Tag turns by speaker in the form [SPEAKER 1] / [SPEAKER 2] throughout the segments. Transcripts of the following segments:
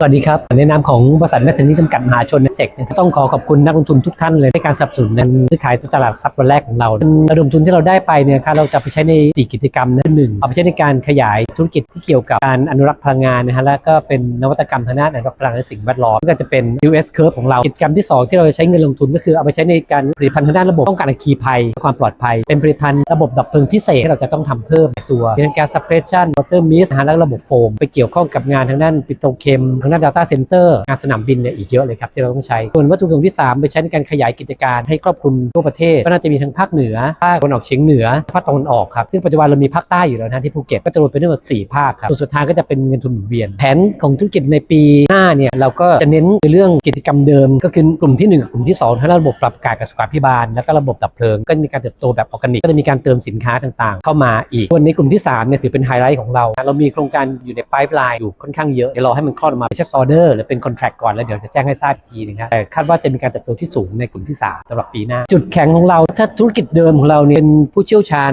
[SPEAKER 1] สวัสดีครับในนามของบริษัทแมทเทนี่จำกัดมหาชนเซกต้องขอขอบคุณนักลงทุนทุกท่านเลยในการสนับสนุนในซื้อขายตลาดทรัพย์วันแรกของเราระดมทุนที่เราได้ไปเนี่ยครับเราจะไปใช้ใน 4 กิจกรรมนะหนึ่งเอาไปใช้ในการขยายธุรกิจที่เกี่ยวกับการอนุรักษ์พลังงานนะฮะแล้วก็เป็นนวัตกรรมทางด้านอนุรักษ์พลังงานและสิ่งแวดล้อมก็จะเป็น US Curve ของเรากิจกรรมที่ 2 ที่เราจะใช้เงินลงทุนก็คือเอาไปใช้ในการผลิตภัณฑ์ทางด้านระบบป้องกันอัคคีภัยและความปลอดภัย เป็นผลิตภัณฑ์ระบบดับเพลิงพิเศษที่เราจะต้องทำเพิ่มตัวเป็นการ suppression water mist นะฮะและระบบโฟมไปเกี่ยวข้องกับงานทางด้านปิโตรเคมทางด้าน data center งานสนามบินเนี่ยอีกเยอะเลยครับที่เราต้องใช้ ส่วนวัตถุประสงค์ที่ 3 ไปใช้ในการขยายกิจการให้ครอบคลุมทั่วประเทศ ก็น่าจะมีทั้งภาคเหนือ ภาคตะวันออกเฉียงเหนือ ภาคตะวันออกครับ ซึ่งปัจจุบันเรามีภาคใต้อยู่แล้วนะที่ภูเก็ต ก็จะรวมเป็นทั้งหมด4ภาคครับ ส่วนสุดท้ายก็จะเป็นเงินทุนหมุนเวียน แผนของธุรกิจในปีหน้าเนี่ยเราก็จะเน้นในเรื่องกิจกรรมเดิม ก็คือกลุ่มที่1กลุ่มที่2ทั้งระบบปรับอากาศกับสุขาพิบาล แล้วก็ระบบดับเพลิง ก็มีการเติบโตแบบออร์แกนิก ก็จะมีการเติมสินค้าต่างๆ เข้ามาอีกส่วนในกลุ่มที่3เนี่ยถือเป็นไฮไลท์ของเรา เรามีโครงการอยู่ใน pipeline อยู่ค่อนข้างเยอะเดี๋ยวรอให้มันคลอดออกมาเป็น purchase order หรือเป็น contract ก่อน แล้วเดี๋ยวจะแจ้งให้ทราบอีกทีนึงครับแต่คาดว่าจะมีการเติบโตที่สูงในกลุ่มที่ 3สำหรับปีหน้า จุดแข็งของเราถ้าธุรกิจเดิมของเราเนี่ยเป็นผู้เชี่ยวชาญ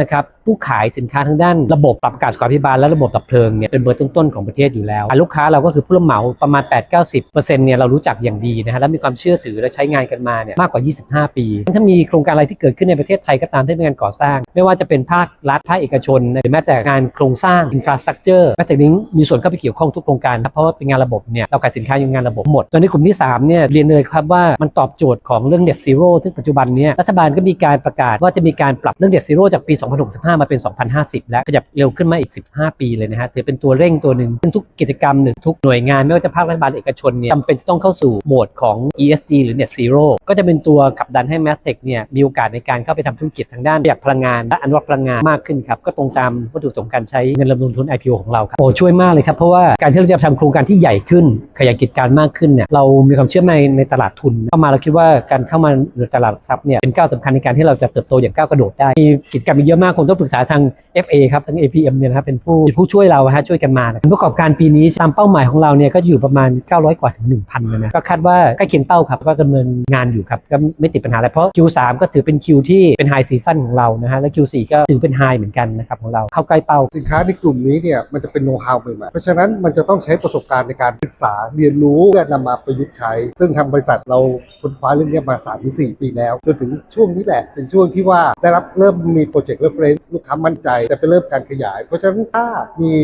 [SPEAKER 1] นะครับผู้ขายสินค้าทางด้านระบบปรับอากาศสุขาภิบาลและระบบดับเพลิงเนี่ยเป็นเบอร์ต้นๆของประเทศอยู่แล้ว ลูกค้าเราก็คือผู้รับเหมาประมาณ 8-90%เนี่ยเรารู้จักอย่างดีนะฮะและมีความเชื่อถือและใช้งานกันมาเนี่ยมากกว่า 25 ปี ถ้ามีโครงการอะไรที่เกิดขึ้นในประเทศไทยก็ตามที่เป็นงานก่อสร้าง ไม่ว่าจะเป็นภาครัฐภาคเอกชนหรือแม้แต่งานโครงสร้างอินฟราสตรักเจอร์แม้แต่นี้มีส่วนเข้าไปเกี่ยวข้องทุกโครงการเพราะว่าเป็นงานระบบเนี่ยเราขายสินค้าอยู่งานระบบหมดตอนนี้กลุ่มที่3เนี่ยเรียนเลยครับว่ามันตอบโจทย์ของเรื่อง net zero ซึ่งปัจจุบันเนี่ยรัฐบาลก็มีการประกาศว่าจะมีการปรับเรื่อง net zero จากปี2065 มาเป็น 2050 แล้วขยับเร็วขึ้นมาอีก 15 ปีเลยนะฮะถือเป็นตัวเร่งตัวหนึ่งซึ่งทุกกิจกรรมหรือทุกหน่วยงานไม่ว่าจะภาครัฐบาลเอกชนเนี่ยจำเป็นจะต้องเข้าสู่โหมดของ ESG หรือ net zero ก็จะเป็นตัวขับดันให้ m a s t e c h เนี่ยมีโอกาสในการเข้าไปทำธุรกิจทางด้านประหยัดพลังงานและอนุรักษ์พลังงานมากขึ้นครับก็ตรงตามวัตถุประสงค์การใช้เงินลงทุน IPO ของเราครับโอ้ช่วยมากเลยครับเพราะว่าการที่เราจะทำโครงการที่ใหญ่ขึ้น ขยายกิจการมากขึ้นเนี่ยเรามีความเชื่อในในตลาดทุนเข้ามาเราคิดว่าการเข้ามาในตลาดทรัพย์เนี่ยเป็นก้าวสำคัญในการที่เราจะเติบโตอย่างก้าวกระโดดได้มีกิจกรรมเยอะมากคงต้องปรึกษาทาง FA ครับทาง APM เนี่ยนะครับเป็นผู้ผู้ช่วยเราฮะช่วยกันมาผลประกอบการปีนี้ตามเป้าหมายของเราเนี่ยก็อยู่ประมาณ 900 กว่าถึง 1,000นะนะก็คาดว่าใกล้เคียงเป้าครับก็ดำเนินงานอยู่ครับก็ไม่ติดปัญหาอะไรเพราะ Q3 ก็ถือเป็นคิวที่เป็นไฮซีซั่นของเรานะฮะและ Q4 ก็ถือเป็นไฮเหมือนกันนะครับของเราเข้าใกล้เป้า
[SPEAKER 2] สินค้าในกลุ่มนี้เนี่ยมันจะเป็นโน้ตฮาวใหม่ๆเพราะฉะนั้นมันจะต้องใช้ประสบการณ์ในการศึกษาเรียนรู้เพื่อนำมาประยุกต์ใช้ ซึ่งทางบริษัทเราค้นคว้าเรื่องนี้มา3-4 ปีแล้วจนถึงช่วงนี้แหละเป็นช่วงที่ว่าได้รับเริ่มมีโปรเจกต์เรฟเฟนซ์ลูกค้ามั่นใจแต่เป็นเริ่มการขยาย เพราะฉะนั้นถ้ามี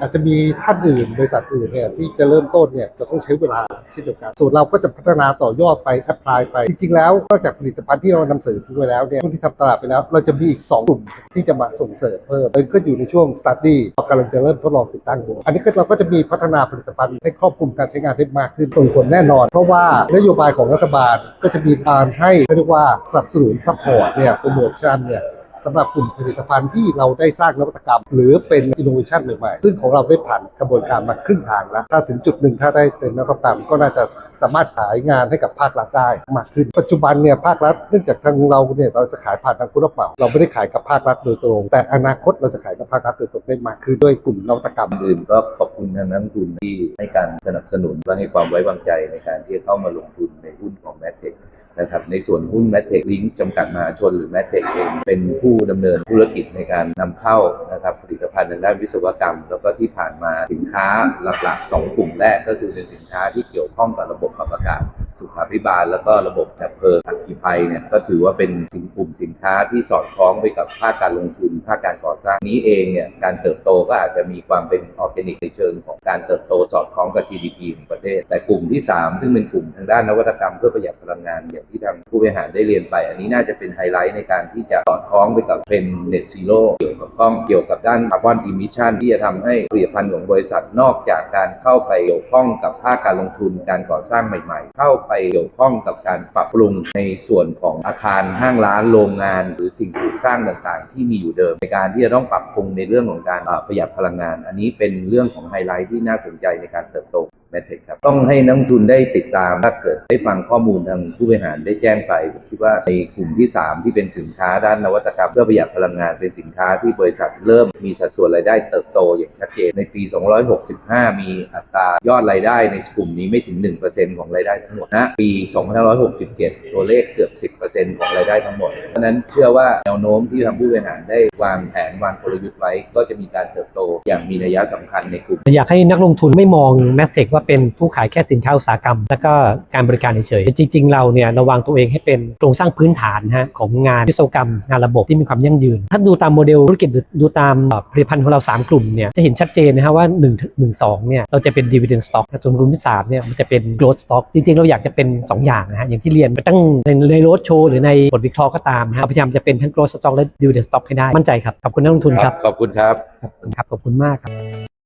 [SPEAKER 2] อาจจะมีท่านอื่นบริษัทอื่นเนี่ยที่จะเริ่มต้นเนี่ยจะต้องใช้เวลาเช่นเดียวกันส่วนเราก็จะพัฒนาต่อยอดไปแอพพลายไป จริงๆแล้วนอกจากผลิตภัณฑ์ที่เรานำเสนอทิ้งไว้แล้วเนี่ยช่วงที่ทำตลาดไปแล้ว เราจะมีอีก 2 กลุ่มที่จะมาส่งเสริมเพิ่มมันก็อยู่ในช่วง study เรากำลังจะเริ่มทดลองติดตั้งดูอันนี้ก็เราก็จะมีพัฒนาผลิตภัณฑ์ให้ครอบคลุมการใช้งานได้มากขึ้นส่งผลแน่นอน เพราะว่านโยบายของรัฐบาลก็จะมีการให้เรียกว่าสนับสนุนซัพพอร์ตเนี่ยโปรโมชั่นเนี่ย สำหรับกลุ่มผลิตภัณฑ์ที่เราได้สร้างนวัตกรรม หรือเป็นอินโนเวชันใหม่ๆ ซึ่งของเราได้ผ่านกระบวนการมาครึ่งทางแล้ว ถ้าถึงจุดหนึ่งถ้าได้เป็นนวัตกรรมก็น่าจะสามารถขายงานให้กับภาครัฐได้มากขึ้น ปัจจุบันเนี่ยภาครัฐเนื่องจากทางเราเนี่ยเราจะขายผ่านทางผู้รับเหมาเราไม่ได้ขายกับภาครัฐโดยตรง แต่อนาคตเราจะขายกับภาครัฐโดยตรงได้มากขึ้นด้วยกลุ่มนวัตกรรม
[SPEAKER 3] อื่นก็ขอบคุณทางนักลงทุนที่ให้การสนับสนุนและให้ความไว้วางใจในการที่จะเข้ามาลงทุนในหุ้นของแมทเทค นะครับในส่วนหุ้นแมทเทคลิงจำกัดมหาชนหรือแมทเทคเองเป็นผู้ดำเนินธุรกิจในการนำเข้านะครับผลิตภัณฑ์ในด้านวิศวกรรม แล้วก็ที่ผ่านมาสินค้าหลักๆ 2 กลุ่มแรกก็คือเป็นสินค้าที่เกี่ยวข้องกับระบบขับอากาศสุขาภิบาล แล้วก็ระบบดับเพลิง อัคคีภัยเนี่ยก็ถือว่าเป็นสินกลุ่มสินค้าที่สอดคล้องไปกับภาคการลงทุนภาคการก่อสร้างนี้เองเนี่ยการเติบโตก็อาจจะมีความเป็นออร์แกนิกในเชิงของการเติบโตสอดคล้องกับ GDP ของประเทศ แต่กลุ่มที่ 3 ซึ่งเป็นกลุ่มทางด้านนวัตกรรมเพื่อประหยัดพลังงานอย่างที่ทางผู้บริหารได้เรียนไป อันนี้น่าจะเป็นไฮไลท์ในการที่จะสอดคล้องไปกับเป็น Net Zero เกี่ยวกับข้องเกี่ยวกับด้านคาร์บอนอิมิชันที่จะทำให้ผลิตภัณฑ์ของบริษัทนอกจากการเข้าไปเกี่ยวข้องกับภาคการลงทุนการก่อสร้างใหม่ ๆ เข้าไปเกี่ยวข้องกับการปรับปรุงในส่วนของอาคารห้างร้านโรงงาน หรือสิ่งปลูกสร้างต่างๆ ที่มีอยู่เดิมในการที่จะต้องปรับปรุงในเรื่องของการประหยัดพลังงาน อันนี้เป็นเรื่องของไฮไลท์ที่น่าสนใจในการเติบโต แมทเทคครับ ต้องให้นักลงทุนได้ติดตามถ้าเกิดได้ฟังข้อมูลทางผู้บริหารได้แจ้งไปผมคิดว่าในกลุ่มที่ 3 ที่เป็นสินค้าด้านนวัตกรรมเพื่อประหยัดพลังงานเป็นสินค้าที่บริษัทเริ่มมีสัดส่วนรายได้เติบโตอย่างชัดเจนในปี 265 มีอัตรายอดรายได้ในกลุ่มนี้ไม่ถึง 1%ของรายได้ทั้งหมดนะปี 2567 ตัวเลขเกือบ 10%ของรายได้ทั้งหมดเพราะนั้นเชื่อว่าแนวโน้มที่ทางผู้บริหารได้วางแผนวางกลยุทธ์ไว้ ก็จะมีการเติบโตอย่างมีนัยสำคัญในกลุ่ม
[SPEAKER 1] อยากให้นักลงทุนไม่มองแมสเทคว่าเป็นผู้ขายแค่สินค้าอุตสาหกรรม แล้วก็การบริการเฉยๆจริง ๆ เราเนี่ยระวางตัวเองให้เป็นโครงสร้างพื้นฐานนะฮะของงานวิศวกรรมงานระบบที่มีความยั่งยืน ถ้าดูตามโมเดลธุรกิจหรือดูตามเอ่อผลิตภัณฑ์ของเรา 3 กลุ่มเนี่ยจะเห็นชัดเจนนะฮะว่า1 1 2เนี่ยเราจะเป็น dividend stock นะส่วนกลุ่มที่3เนี่ยมันจะเป็น growth stock จริงๆ เราอยากจะเป็น 2 อย่างนะฮะอย่างที่เรียนไปตั้งในในโรดโชว์หรือในบทวิเคราะห์ก็ตามนะฮะพยายามจะเป็นทั้ง growth stock และ dividend stock ให้ได้มั่นใจครับขอบคุณนักลงทุนครับ
[SPEAKER 3] ขอบคุณครับ
[SPEAKER 1] ครับขอบคุณมากครับ